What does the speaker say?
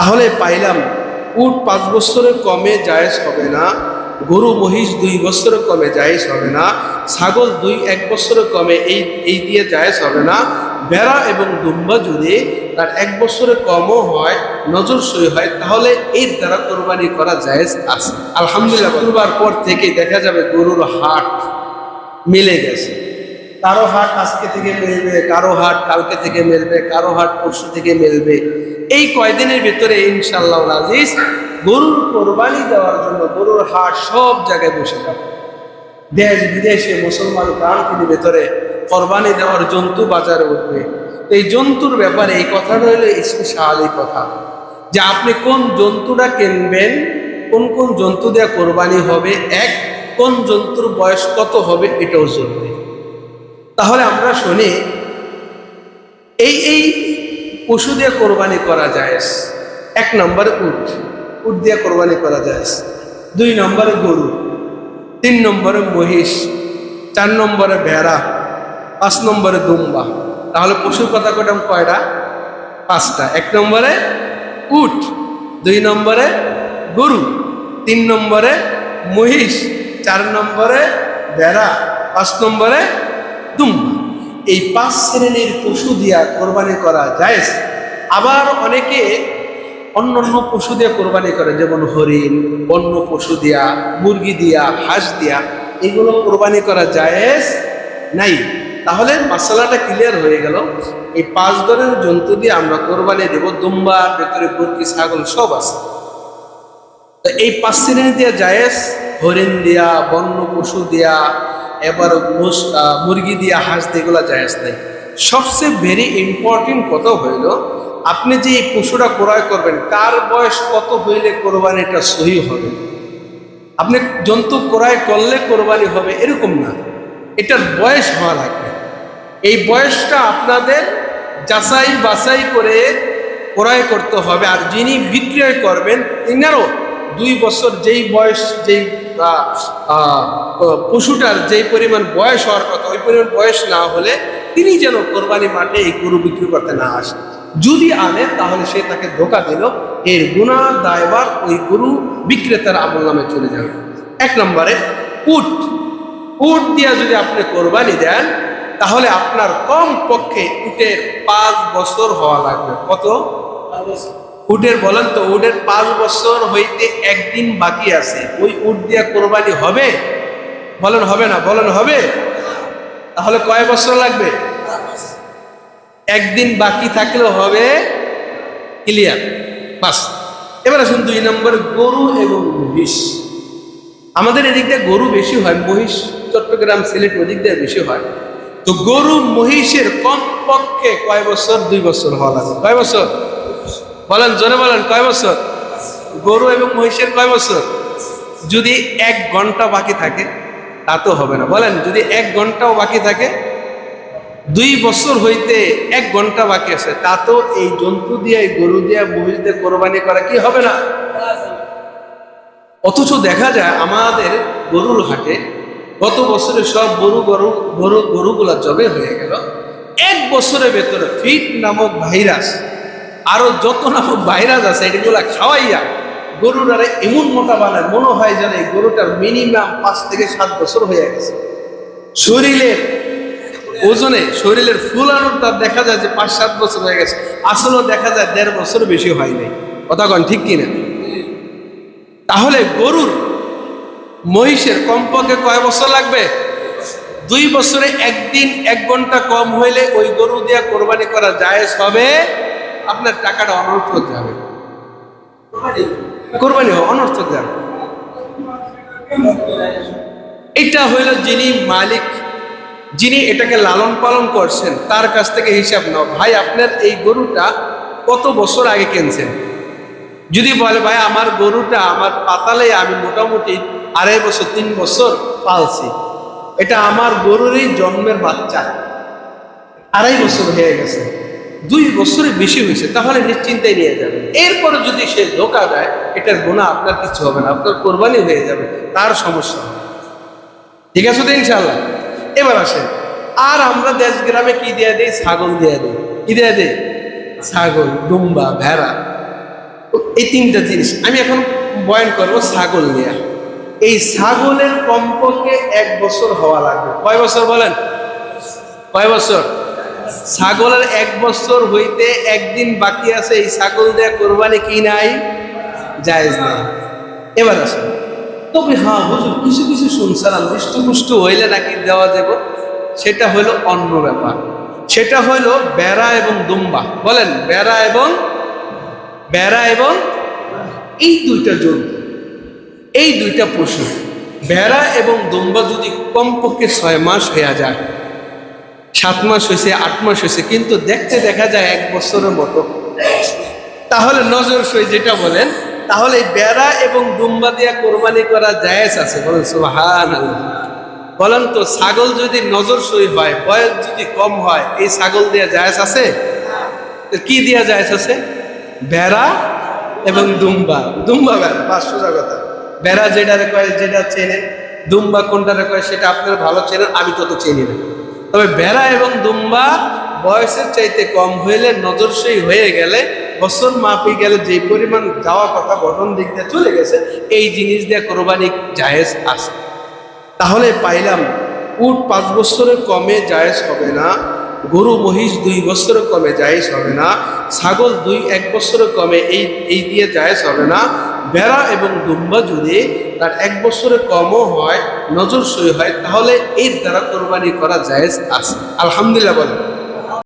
তাহলে পাইলাম, উট পাঁচ বছরের কমে জায়েজ হবে না, গরু, মহিষ দুই বছরের কমে জায়েজ হবে না, ছাগল দুই এক বছরের কমে এই এই দিয়ে জায়েজ হবে না, ভেড়া এবং দুম্বা যদি তার এক বছরের কমও হয়, নজর সই হয়, তাহলে এর দ্বারা কোরবানি করা জায়েজ আছে। আলহামদুলিল্লাহ, শুক্রবার পর থেকে দেখা যাবে গরুর হাট মিলে গেছে। কারও হাট আজকে থেকে মিলবে, কারও হাট কালকে থেকে মিলবে, কারও হাট পরশু থেকে মিলবে। এই কয়দিনের ভিতরে ইনশাল্লাহ আজিজ গরুর কোরবানি দেওয়ার জন্য গরুর হাট সব জায়গায় বসে যাবে দেশ বিদেশে মুসলমান প্রাণটির ভেতরে কোরবানি দেওয়ার জন্তু বাজারে উঠবে। এই জন্তুর ব্যাপারে এই কথাটা হলো স্পেশাল কথা। যে আপনি কোন জন্তুটা কিনবেন, কোন কোন জন্তু দেওয়া কোরবানি হবে, এক, কোন জন্তুর বয়স কত হবে, এটাও জরুরি। তাহলে আমরা শুনি, এই এই পশু দিয়ে কোরবানি করা যায় এক নম্বরে উট। উট দিয়ে কোরবানি করা যায় দুই নম্বরে গরু। তিন নম্বরে মহিষ। চার নম্বরে ভেড়া। পাঁচ নম্বরে দুম্বা। তাহলে পশুর কথা কটাম কয়টা? পাঁচটা। এক নম্বরে উট। দুই নম্বরে গরু। তিন নম্বরে মহিষ। চার নম্বরে ভেড়া। পাঁচ নম্বরে দুম্বা। এই পাঁচ শ্রেণির পশু দিয়া কোরবানি করা যায় আবার অনেকে অন্য অন্য পশু দিয়ে কোরবানি করে, যেমন হরিণ, বন্য পশু দিয়া, মুরগি দিয়া, হাঁস দিয়া, এগুলো কোরবানি করা জায়েজ নাই। তাহলে মশলাটা ক্লিয়ার হয়ে গেল। এই পাঁচ ধরনের জন্তু দিয়ে আমরা কোরবানি দেব, দুম্বা ভেতরে মুরগি, ছাগল, সব আছে। এই পাঁচ শ্রেণি দিয়া জায়েজ, হরিণ দিয়া, বন্য পশু দিয়া এবার মুরগি দিয়া হাঁস এগুলো জায়েজ নেই। সবচেয়ে ভেরি ইম্পর্টেন্ট কথা হইল, আপনি যে এই পশুটা ক্রয় করবেন, কার বয়স কত হইলে কোরবানিটা সহি হবে? আপনি জন্তু ক্রয় করলে কোরবানি হবে এরকম না। এটার বয়স হওয়া লাগবে। এই বয়সটা আপনাদের যাচাই বাছাই করে ক্রয় করতে হবে, আর যিনি বিক্রয় করবেন তিনারও দুই বছর যেই বয়স, যেই পশুটার যেই পরিমাণ বয়স হওয়ার কথা, ওই পরিমাণ বয়স না হলে তিনি যেন কোরবানি মাঠে এই গরু বিক্রি করতে না আসে যদি আনে তাহলে সে তাকে ধোকা দিল, এর গুণা দায়বার ওই গরু বিক্রেতার আমল নামে চলে যাবে। এক নম্বরে, উট। উট দিয়ে যদি আপনি কোরবানি দেন, তাহলে আপনার কম পক্ষে উটের পাঁচ বছর হওয়া লাগবে। কত? উটের বলেন তো, উটের পাঁচ বছর হইতে একদিন বাকি আছে। ওই উট দিয়ে কোরবানি হবে? বলেন হবে না, বলেন হবে? তাহলে কয় বছর লাগবে? একদিন বাকি থাকলেও হবে ক্লিয়ার। বাস। এবার আসুন দুই নম্বর, গরু এবং মহিষ। আমাদের এদিক দিয়ে গরু বেশি হয়, মহিষ চট্টগ্রাম, সিলেট ওদিক দিয়ে বেশি হয়। তো গরু মহিষের কম পক্ষে কয় বছর? দুই বছর হওয়া লাগে কয় বছর? বলেন, জোরে বলেন, কয় বছর? গরু এবং মহিষের কয় বছর? যদি এক ঘণ্টা বাকি থাকে, তা তো হবে না। বলেন, যদি এক ঘন্টাও বাকি থাকে, দুই বছর হইতে এক ঘণ্টা বাকি আছে, তা তো এই জন্তু দিয়ে গরু দিয়ে মহিষ দিয়ে কোরবানি করা কি হবে না? অথচ দেখা যায় আমাদের গরুর হাটে গত বছরে সব গরু গরু গরু গরুগুলা জবে হয়ে গেল। এক বছরের ভেতরে ফিট নামক ভাইরাস আরও যত নামক ভাইরাস আছে, এগুলা খাওয়াইয়া গরুর আরে এমন মোটা বানায়, মনে হয় যেন এই গরুটার মিনিমাম পাঁচ থেকে সাত বছর হয়ে গেছে। শরীরের ওজনে, শরীরের ফুলানোর তার দেখা যায় যে পাঁচ সাত বছর হয়ে গেছে। আসলেও দেখা যায় দেড় বছর বেশি হয় নাই। কথা কন, ঠিক কিনা? তাহলে গরুর মহিষের কমপক্ষে কয় বছর লাগবে? দুই বছরে একদিন এক ঘণ্টা কম হইলে ওই গরু দিয়ে কোরবানি করা জায়েজ হবে? আপনার টাকাটা অনর্থ অনর্থক যাবে কোরবানি হবে অনর্থক যাবে এটা হইল যিনি মালিক, যিনি এটাকে লালন পালন করছেন, তার কাছ থেকে হিসাব নাও। ভাই, আপনার এই গরুটা কত বছর আগে কিনছেন? যদি বলে, ভাই, আমার গরুটা আমার পাতালে আমি মোটামুটি আড়াই বছর, তিন বছর পালছি। এটা আমার গরুরই জন্মের বাচ্চা। আড়াই বছর হয়ে গেছে। দুই বছরে বেশি হয়েছে, তাহলে নিশ্চিন্তায় নিয়ে যাবে। এরপরে যদি সে ধোকা দেয়, এটার গুণা আপনার কিছু হবে না, আপনার কোরবানি হয়ে যাবে, তার সমস্যা ঠিক আছে তো ইনশাল্লাহ এবার আসেন, আর আমরা দেশ গ্রামে কি দিয়ে দিই? ছাগল দেয়া দিই। কি দেয়া দিই? ছাগল, ডুম্বা, ভেড়া। এই তিনটা জিনিস। আমি এখন বয়ন করব ছাগল নিয়ে। এই ছাগলের কমপক্ষে এক বছর হওয়া লাগবে। কয় বছর বলেন? কয় বছর? ছাগলের এক বছর হইতে একদিন বাকি আছে, এই ছাগল দেয়া কোরবানি কি নাই? জায়েজ নাই। এবার আসুন। তবে হ্যাঁ হুজুর, কিছু কিছু শুনছিলাম হৃষ্টপুষ্ট হইলে নাকি দেওয়া যাব। সেটা হলো অন্য ব্যাপার। সেটা হলো বেড়া এবং দুম্বা। বলেন, বেড়া এবং বেড়া এবং, এই দুইটা জন্তু। এই দুইটা পশু। বেড়া এবং দুম্বা যদি কমপক্ষে ছয় মাস হয়ে যায় সাত মাস হয়েছে, আট মাস হয়েছে, কিন্তু দেখতে দেখা যায় এক বছরের মতো। তাহলে নজর সই যেটা বলেন, তাহলে বেড়া এবং দুম্বা দিয়া কোরবানি করা জায়েজ আছে। বলেন সুবহান বলেন তো, ছাগল যদি নজর সই হয়, বয়স যদি কম হয়, এই ছাগল দেওয়া জায়েজ আছে? কি দিয়া জায়েজ আছে? বেড়া এবং দুম্বা। দুম্বা বেড়া পাঁচ সোজা কথা। বেড়া যেটারে কয়, যেটা চেনে, দুম্বা কোনটারে কয়, সেটা আপনারা ভালো চেনেন, আমি তত চিনি না। তবে বেড়া এবং দুম্বা বয়সের চাইতে কম হইলে নজরসই হয়ে গেলে বছর মাপি গেলে যে পরিমাণ যাওয়া কথা গঠন দিক দিয়ে চলে গেছে, এই জিনিস দিয়ে কোরবানি জায়েজ আছে। তাহলে পাইলাম, উট পাঁচ বছরের কমে জায়েজ হবে না, গরু, মহিষ দুই বছরের কমে জায়েজ হবে না, ছাগল দুই এক বছরের কমে এই এই দিয়ে জায়েজ হবে না বেড়া এবং দুম্বা যদি তার এক বছরে কমও হয়, নজর সই হয়, তাহলে এর দ্বারা কোরবানি করা জায়েজ আছে। আলহামদুলিল্লাহ বলেন।